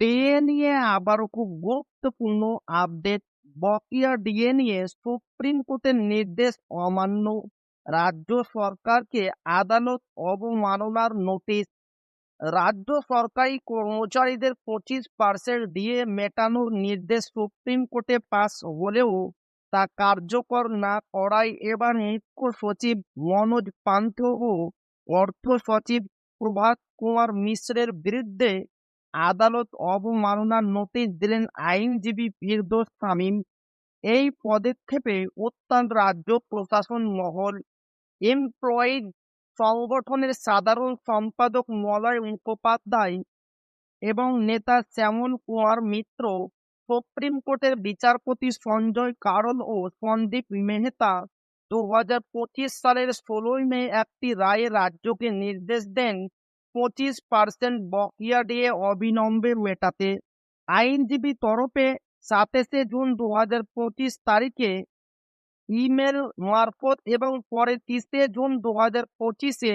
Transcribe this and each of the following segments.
DA নিয়ে আবারও খুব গুরুত্বপূর্ণ আপডেট। বকেয়া ডিএ নিয়ে সুপ্রিম কোর্টের নির্দেশ অমান্য রাজ্য সরকারকে আদালত অবমাননার নোটিশ। রাজ্য সরকারি কর্মচারীদের পঁচিশ পার্সেন্ট ডিএ মেটানোর নির্দেশ সুপ্রিম কোর্টে পাস হলেও তা কার্যকর না করায় এবার মুখ্য সচিব মনোজ পান্থ ও অর্থ সচিব প্রভাত কুমার মিশ্রের বিরুদ্ধে আদালত অবমাননার নোটিশ দিলেন আইনজীবী ফিরদোস শামীম। এই পদক্ষেপে অত্যন্ত রাজ্য, প্রশাসন, মহল, এমপ্লয়িজ সংগঠনের সাধারণ সম্পাদক মলয় মুখোপাধ্যায় এবং নেতা শ্যামল কুমার মিত্র, সুপ্রিম কোর্টের বিচারপতি সঞ্জয় কারল ও সন্দীপ মেহতা দু হাজার পঁচিশ সালের ষোলোই মে একটি রায়ে রাজ্যকে নির্দেশ দেন পঁচিশ পার্সেন্ট বকেয়া দিয়ে অবিলম্বে মেটাতে। আইনজীবী তরফে সাতাশে জুন দু হাজার পঁচিশ তারিখে ইমেল মারফত এবং পরে তিরিশে জুন দু হাজার পঁচিশে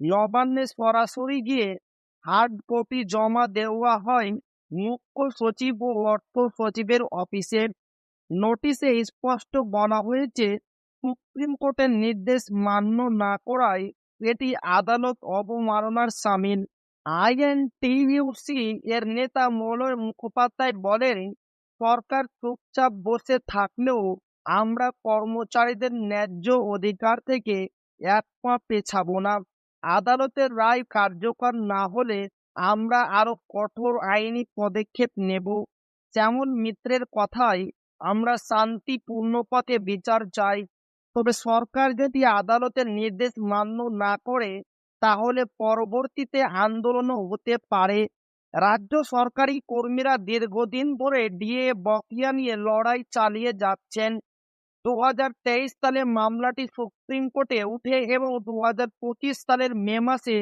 নবান্নে সরাসরি গিয়ে হার্ড কপি জমা দেওয়া হয় মুখ্য সচিব ও অর্থ সচিবের অফিসে। নোটিশে স্পষ্ট বলা হয়েছে, সুপ্রিম কোর্টের নির্দেশ মান্য না করায় এটি আদালত অবমাননার সামিল আইএনটিইউসি এর নেতা মলয় মুখোপাধ্যায় বলেন সরকার চুপচাপ বসে থাকলেও আমরা কর্মচারীদের ন্যায্য অধিকার থেকে এক পা পেছাবো না আদালতের রায় কার্যকর না হলে আমরা আরও কঠোর আইনি পদক্ষেপ নেব যেমন মিত্রের কথায় আমরা শান্তিপূর্ণ পথে বিচার চাই তবে সরকার যদি আদালতের নির্দেশ মান্য না করে, তাহলে পরবর্তীতে আন্দোলনও হতে পারে। রাজ্য সরকারি কর্মীরা দীর্ঘদিন ধরে ডিএ বকেয়া নিয়ে লড়াই চালিয়ে যাচ্ছেন। দু সালে মামলাটি সুপ্রিম কোর্টে উঠে এবং দু হাজার পঁচিশ সালের মে মাসে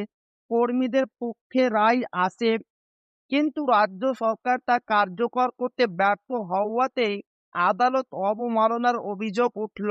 কর্মীদের পক্ষে রায় আসে। কিন্তু রাজ্য সরকার তা কার্যকর করতে ব্যর্থ হওয়াতে আদালত অবমাননার অভিযোগ উঠল।